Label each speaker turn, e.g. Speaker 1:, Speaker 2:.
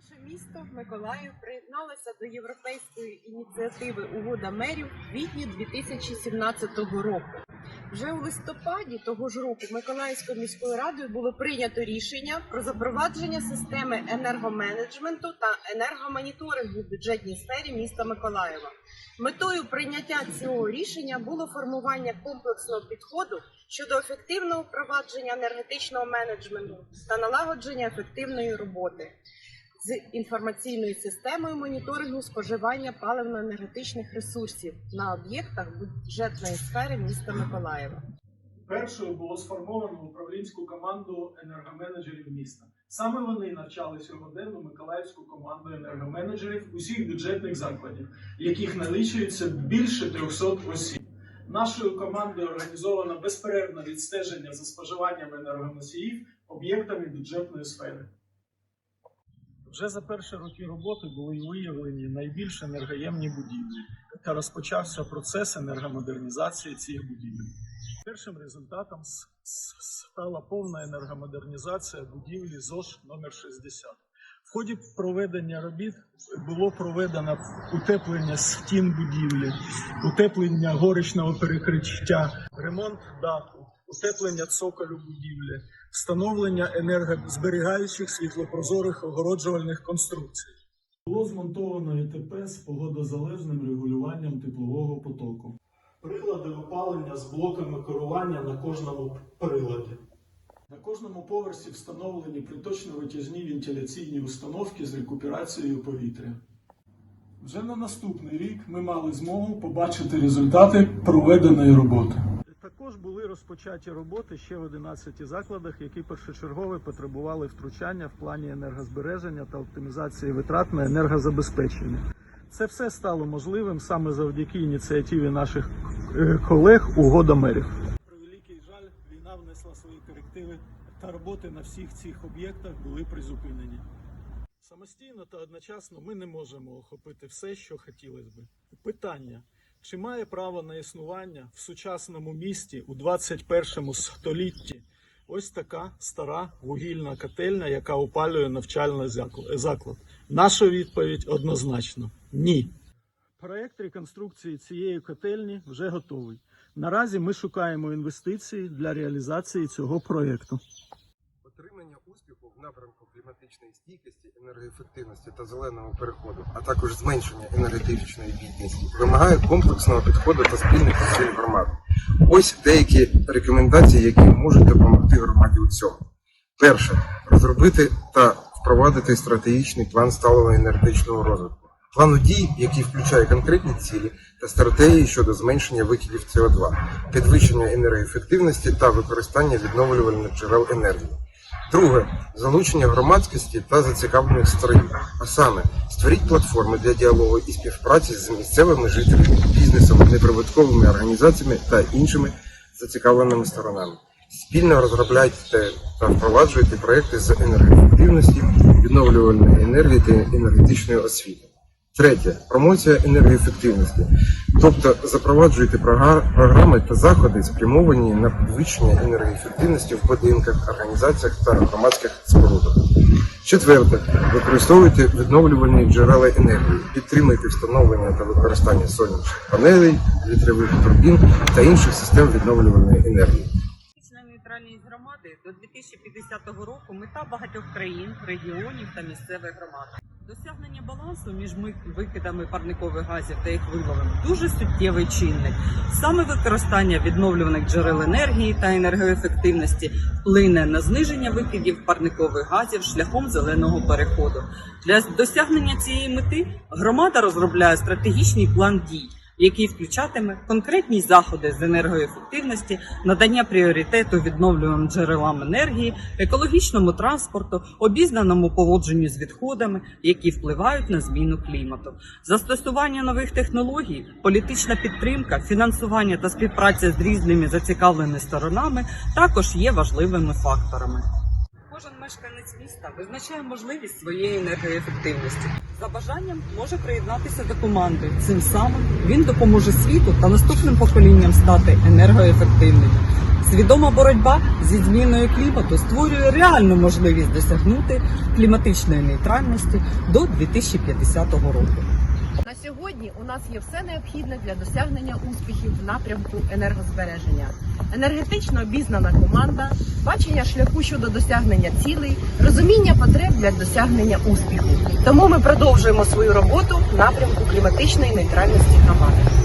Speaker 1: Наше місто Миколаїв приєдналося до європейської ініціативи Угода мерів в квітні 2017 року. Вже у листопаді того ж року Миколаївською міською радою було прийнято рішення про запровадження системи енергоменеджменту та енергомоніторингу в бюджетній сфері міста Миколаєва. Метою прийняття цього рішення було формування комплексного підходу щодо ефективного впровадження енергетичного менеджменту та налагодження ефективної роботи з інформаційною системою моніторингу споживання паливно-енергетичних ресурсів на об'єктах бюджетної сфери міста Миколаєва.
Speaker 2: Першою було сформовано управлінську команду енергоменеджерів міста. Саме вони навчали сьогоденну миколаївську команду енергоменеджерів усіх бюджетних закладів, яких налічується більше 300 осіб. Нашою командою організовано безперервне відстеження за споживанням енергоносіїв об'єктами бюджетної сфери. Вже за перші роки роботи були виявлені найбільш енергоємні будівлі та розпочався процес енергомодернізації цих будівель. Першим результатом стала повна енергомодернізація будівлі ЗОЖ номер 60. В ході проведення робіт було проведено утеплення стін будівлі, утеплення горичного перекриття, ремонт даху, утеплення цоколю будівлі, встановлення енергозберігаючих світлопрозорих огороджувальних конструкцій. Було змонтовано ІТП з погодозалежним регулюванням теплового потоку. Прилади опалення з блоками керування на кожному приладі. На кожному поверсі встановлені приточно-витяжні вентиляційні установки з рекуперацією повітря. Вже на наступний рік ми мали змогу побачити результати проведеної роботи. Також були розпочаті роботи ще в 11 закладах, які першочергово потребували втручання в плані енергозбереження та оптимізації витрат на енергозабезпечення. Це все стало можливим саме завдяки ініціативі наших е, колег угода мерів. Превеликий жаль, війна внесла свої корективи, та роботи на всіх цих об'єктах були призупинені. Самостійно та одночасно ми не можемо охопити все, що хотілося би. Питання: чи має право на існування в сучасному місті у 21 столітті ось така стара вугільна котельня, яка опалює навчальний заклад? Наша відповідь однозначно ні. Проект реконструкції цієї котельні вже готовий. Наразі ми шукаємо інвестиції для реалізації цього проєкту.
Speaker 3: Успіху в напрямку кліматичної стійкості, енергоефективності та зеленого переходу, а також зменшення енергетичної бідності, вимагає комплексного підходу та спільних зусиль громад. Ось деякі рекомендації, які можуть допомогти громаді у цьому. Перше розробити та впровадити стратегічний план сталого енергетичного розвитку. Плану дій, який включає конкретні цілі та стратегії щодо зменшення викидів СО2, підвищення енергоефективності та використання відновлювальних джерел енергії. Друге залучення громадськості та зацікавлених сторін. а саме створіть платформи для діалогу і співпраці з місцевими жителями, бізнесом, неприбутковими організаціями та іншими зацікавленими сторонами. Спільно розробляйте та впроваджуйте проекти з енергоефективності, відновлювальної енергії та енергетичної освіти. Третє промоція енергоефективності, тобто запроваджуйте програми та заходи, спрямовані на підвищення енергоефективності в будинках, організаціях та громадських спорудах. Четверте, використовуйте відновлювальні джерела енергії, підтримуйте встановлення та використання сонячних панелей, вітрових турбін та інших систем відновлювальної енергії.
Speaker 1: Нейтральність громади до 2050 року мета багатьох країн, регіонів та місцевих громад. Досягнення балансу між ми- викидами парникових газів та їх виловом дуже суттєвий чинник. Саме використання відновлюваних джерел енергії та енергоефективності вплине на зниження викидів парникових газів шляхом зеленого переходу. Для досягнення цієї мети громада розробляє стратегічний план дій який включатиме конкретні заходи з енергоефективності, надання пріоритету відновлюваним джерелам енергії, екологічному транспорту, обізнаному поводженню з відходами, які впливають на зміну клімату, застосування нових технологій, політична підтримка, фінансування та співпраця з різними зацікавленими сторонами також є важливими факторами. Кожен мешканець міста визначає можливість своєї енергоефективності. За бажанням може приєднатися до команди. Цим самим він допоможе світу та наступним поколінням стати енергоефективним. Свідома боротьба зі зміною клімату створює реальну можливість досягнути кліматичної нейтральності до 2050 року.
Speaker 4: На сьогодні у нас є все необхідне для досягнення успіхів в напрямку енергозбереження. Енергетично обізнана команда, бачення шляху щодо досягнення цілей, розуміння потреб для досягнення успіху. Тому ми продовжуємо свою роботу в напрямку кліматичної нейтральності громади.